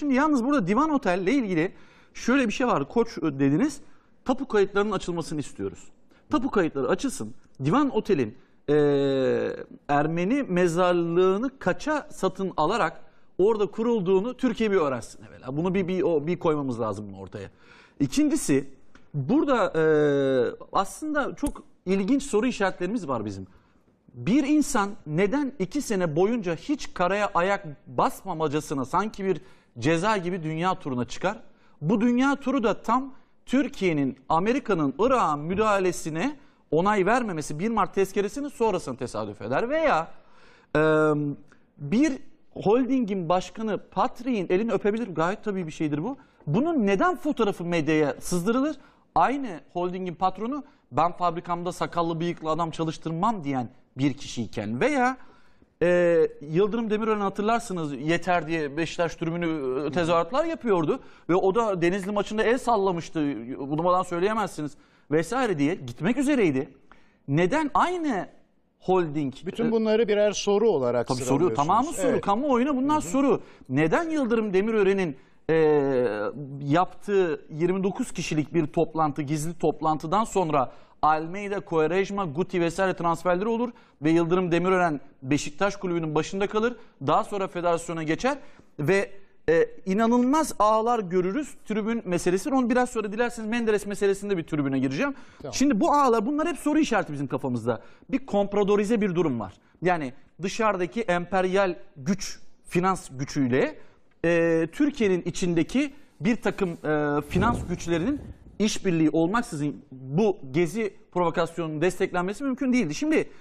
Şimdi yalnız burada Divan Otel ile ilgili şöyle bir şey var. Koç dediniz. Tapu kayıtlarının açılmasını istiyoruz. Tapu kayıtları açılsın. Divan Otel'in eee, Ermeni mezarlığını kaça satın alarak orada kurulduğunu Türkiye bir öğrensin evvela. Bunu bir, bir, o- bir koymamız lazım ortaya. İkincisi burada eee, aslında çok ilginç soru işaretlerimiz var bizim. Bir insan neden iki sene boyunca hiç karaya ayak basmamacasına sanki bir ceza gibi dünya turuna çıkar? Bu dünya turu da tam Türkiye'nin Amerika'nın Irak'a müdahalesine onay vermemesi 1 Mart tezkeresinin sonrasını tesadüf eder. Veya e, bir holdingin başkanı Patrick'in elini öpebilir gayet tabii bir şeydir bu. Bunun neden fotoğrafı medyaya sızdırılır? Aynı holdingin patronu ben fabrikamda sakallı bıyıklı adam çalıştırmam diyen bir kişiyken veya e, Yıldırım Demirören hatırlarsınız yeter diye Beşiktaş tribünü e, tezahüratlar yapıyordu ve o da Denizli maçında el sallamıştı bulmadan söyleyemezsiniz vesaire diye gitmek üzereydi. Neden aynı holding Bütün bunları birer soru olarak Tabii soru tamamı soru. Evet. Kamuoyuna bunlar soru. Neden Yıldırım Demirören'in e, yaptığı 29 kişilik bir toplantı, gizli toplantıdan sonra Almeida, Quaresma, Guti vesaire transferleri olur ve Yıldırım Demirören Beşiktaş kulübünün başında kalır. Daha sonra federasyona geçer ve e, inanılmaz ağlar görürüz tribün meselesi. Onu biraz sonra dilerseniz Menderes meselesinde bir tribüne gireceğim. Şimdi bu ağlar bunlar hep soru işareti bizim kafamızda. Bir kompradorize bir durum var. Yani dışarıdaki emperyal güç, finans gücüyle e, Türkiye'nin içindeki bir takım e, finans güçlerinin işbirliği olmaksızın bu gezi provokasyonunun desteklenmesi mümkün değildi. Şimdi